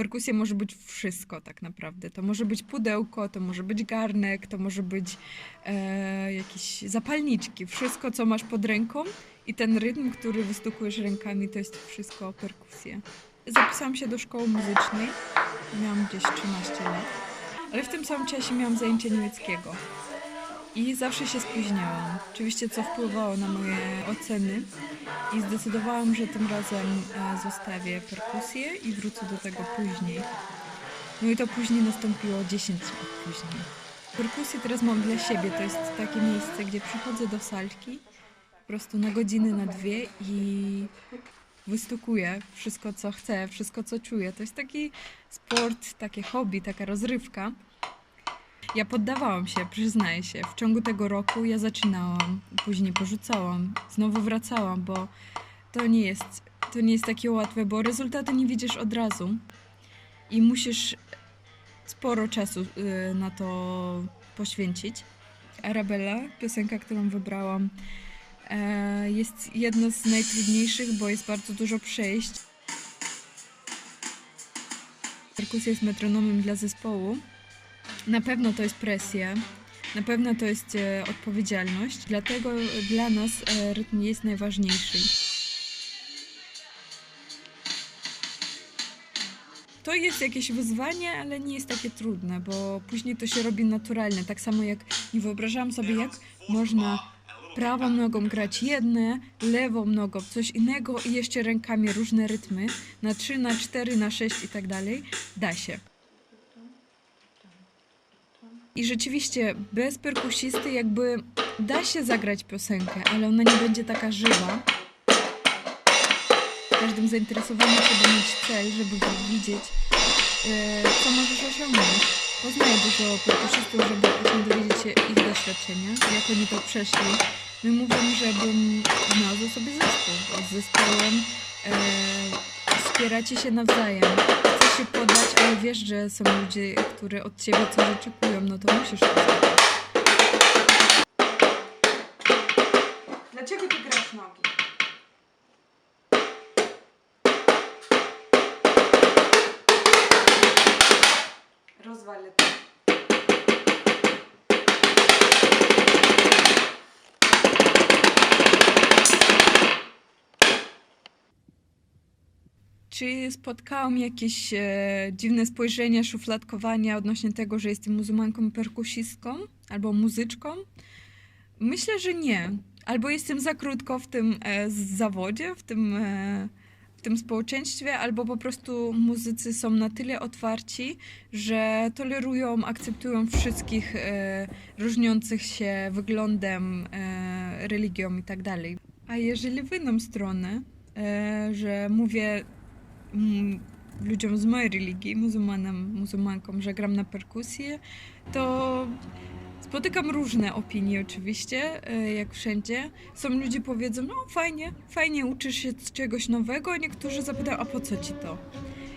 perkusja może być wszystko tak naprawdę. To może być pudełko, to może być garnek, to może być e, jakieś zapalniczki. Wszystko, co masz pod ręką i ten rytm, który wystukujesz rękami, to jest wszystko perkusja. Zapisałam się do szkoły muzycznej. Miałam gdzieś 13 lat. Ale w tym samym czasie miałam zajęcie niemieckiego. I zawsze się spóźniałam. Oczywiście co wpływało na moje oceny. I zdecydowałam, że tym razem e, zostawię perkusję i wrócę do tego później. No i to później nastąpiło 10 lat później. Perkusję teraz mam dla siebie. To jest takie miejsce, gdzie przychodzę do salki po prostu na godzinę, na dwie i wystukuję wszystko, co chcę, wszystko, co czuję. To jest taki sport, takie hobby, taka rozrywka. Ja poddawałam się, przyznaję się. W ciągu tego roku ja zaczynałam, później porzucałam, znowu wracałam, bo to nie jest, to nie jest takie łatwe, bo rezultaty nie widzisz od razu i musisz sporo czasu y, na to poświęcić. Arabella, piosenka, którą wybrałam, e, jest jedna z najtrudniejszych, bo jest bardzo dużo przejść. Perkusja jest metronomem dla zespołu. Na pewno to jest presja, na pewno to jest e, odpowiedzialność, dlatego dla nas e, rytm jest najważniejszy. To jest jakieś wyzwanie, ale nie jest takie trudne, bo później to się robi naturalnie. Tak samo jak nie wyobrażałam sobie, jak można prawą nogą grać jedne, lewą nogą coś innego i jeszcze rękami różne rytmy na 3, na 4, na 6 i tak dalej. Da się. I rzeczywiście bez perkusisty jakby da się zagrać piosenkę, ale ona nie będzie taka żywa. Każdym zainteresowaniu trzeba mieć cel, żeby widzieć, e, co możesz osiągnąć. Poznaję dużo perkusistów, żeby właśnie dowiedzieć się ich doświadczenia, jak oni to przeszli. My mówimy, żebym znalazł sobie zespół, z zespołem e, wspieracie się nawzajem. Się podać, ale wiesz, że są ludzie, którzy od ciebie coś oczekują, no to musisz to zrobić. Czy spotkałam jakieś e, dziwne spojrzenia, szufladkowania odnośnie tego, że jestem muzułmanką perkusistką albo muzyczką? Myślę, że nie. Albo jestem za krótko w tym e, zawodzie, w tym, e, w tym społeczeństwie, albo po prostu muzycy są na tyle otwarci, że tolerują, akceptują wszystkich e, różniących się wyglądem, e, religią i tak dalej. A jeżeli w inną stronę, e, że mówię ludziom z mojej religii, muzułmanom, muzułmankom, że gram na perkusję, to spotykam różne opinie oczywiście, e, jak wszędzie. Są ludzie powiedzą, no fajnie, fajnie uczysz się czegoś nowego, a niektórzy zapytają, a po co ci to?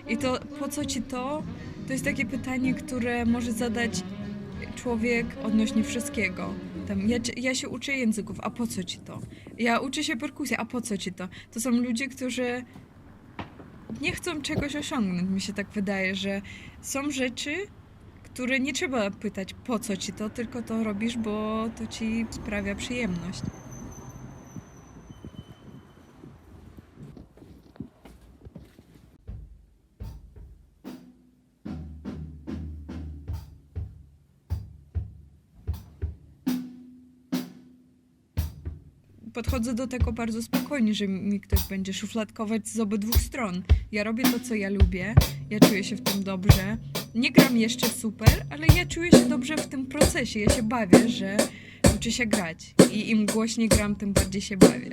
I to po co ci to? To jest takie pytanie, które może zadać człowiek odnośnie wszystkiego. Tam, ja, ja się uczę języków, a po co ci to? Ja uczę się perkusji, a po co ci to? To są ludzie, którzy nie chcą czegoś osiągnąć. Mi się tak wydaje, że są rzeczy, które nie trzeba pytać po co ci to, tylko to robisz, bo to ci sprawia przyjemność. Podchodzę do tego bardzo spokojnie, że mi ktoś będzie szufladkować z obydwu stron. Ja robię to, co ja lubię, ja czuję się w tym dobrze. Nie gram jeszcze super, ale ja czuję się dobrze w tym procesie. Ja się bawię, że uczę się grać. I im głośniej gram, tym bardziej się bawię.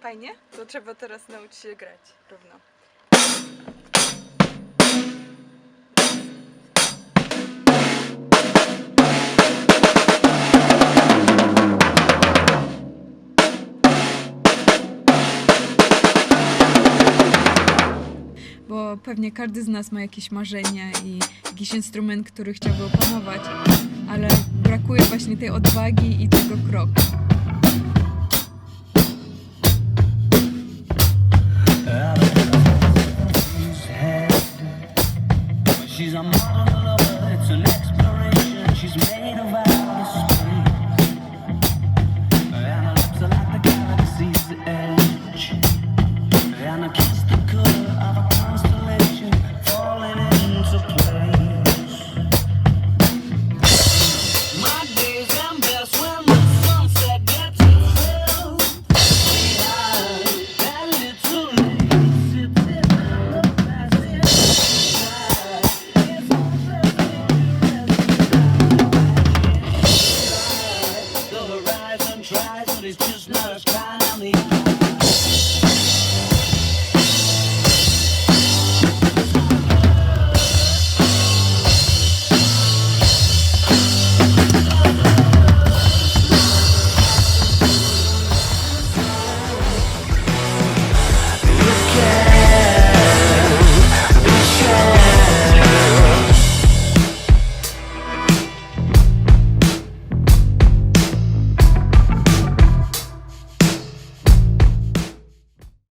Fajnie? To trzeba teraz nauczyć się grać równo. pewnie każdy z nas ma jakieś marzenia i jakiś instrument, który chciałby opanować, ale brakuje właśnie tej odwagi i tego kroku. She's a mom.